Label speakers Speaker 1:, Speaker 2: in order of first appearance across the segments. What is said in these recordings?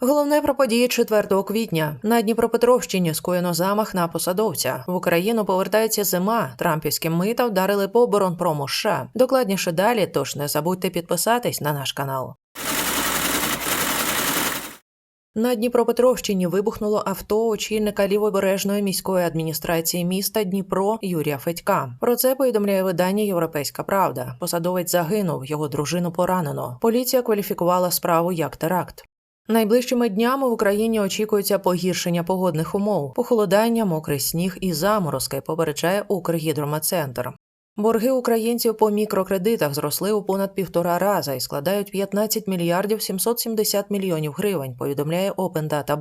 Speaker 1: Головне про події 4 квітня на Дніпропетровщині скоєно замах на посадовця. В Україну повертається зима. Трампівські мита вдарили по оборонпрому США. Докладніше далі, тож не забудьте підписатись на наш канал. На Дніпропетровщині вибухнуло авто очільника лівобережної міської адміністрації міста Дніпро Юрія Федька. Про це повідомляє видання Європейська Правда. Посадовець загинув, його дружину поранено. Поліція кваліфікувала справу як теракт. Найближчими днями в Україні очікується погіршення погодних умов, похолодання, мокрий сніг і заморозки, попереджає Укргідромецентр. Борги українців по мікрокредитах зросли у понад півтора раза і складають 15 мільярдів 770 мільйонів гривень, повідомляє Open Data.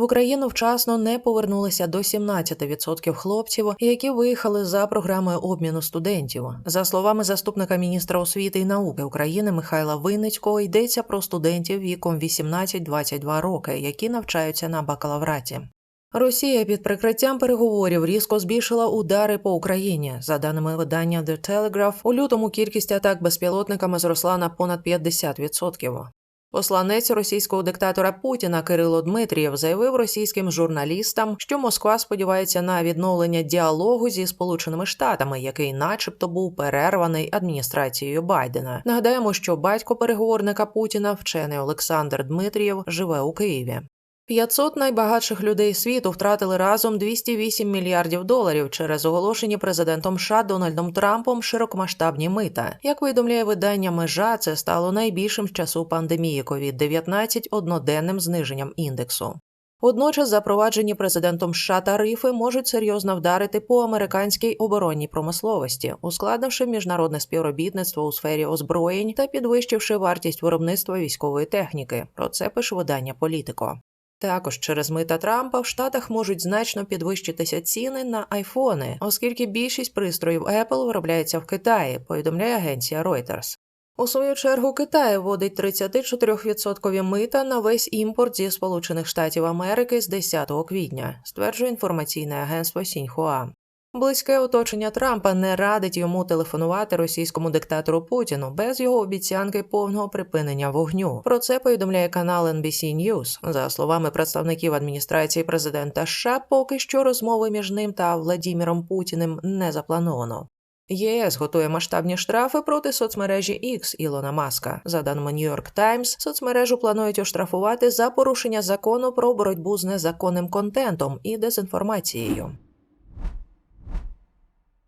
Speaker 1: В Україну вчасно не повернулися до 17% хлопців, які виїхали за програмою обміну студентів. За словами заступника міністра освіти і науки України Михайла Винницького, йдеться про студентів віком 18-22 роки, які навчаються на бакалавраті. Росія під прикриттям переговорів різко збільшила удари по Україні. За даними видання The Telegraph, у лютому кількість атак безпілотниками зросла на понад 50%. Посланець російського диктатора Путіна Кирило Дмитрієв заявив російським журналістам, що Москва сподівається на відновлення діалогу зі Сполученими Штатами, який, начебто, був перерваний адміністрацією Байдена. Нагадаємо, що батько переговорника Путіна, вчений Олександр Дмитрієв, живе у Києві. 500 найбагатших людей світу втратили разом 208 мільярдів доларів через оголошені президентом США Дональдом Трампом широкомасштабні мита. Як повідомляє видання межа, це стало найбільшим з часу пандемії COVID-19 одноденним зниженням індексу. Водночас запроваджені президентом США тарифи можуть серйозно вдарити по американській оборонній промисловості, ускладнивши міжнародне співробітництво у сфері озброєнь та підвищивши вартість виробництва військової техніки. Про це пише видання Політико. Також через мита Трампа в Штатах можуть значно підвищитися ціни на айфони, оскільки більшість пристроїв Apple виробляється в Китаї, повідомляє агенція Reuters. У свою чергу Китай вводить 34% мита на весь імпорт зі Сполучених Штатів Америки з 10 квітня, стверджує інформаційне агентство Сіньхуа. Близьке оточення Трампа не радить йому телефонувати російському диктатору Путіну без його обіцянки повного припинення вогню. Про це повідомляє канал NBC News. За словами представників адміністрації президента США, поки що розмови між ним та Владіміром Путіним не заплановано. ЄС готує масштабні штрафи проти соцмережі X Ілона Маска. За даними New York Times, соцмережу планують оштрафувати за порушення закону про боротьбу з незаконним контентом і дезінформацією.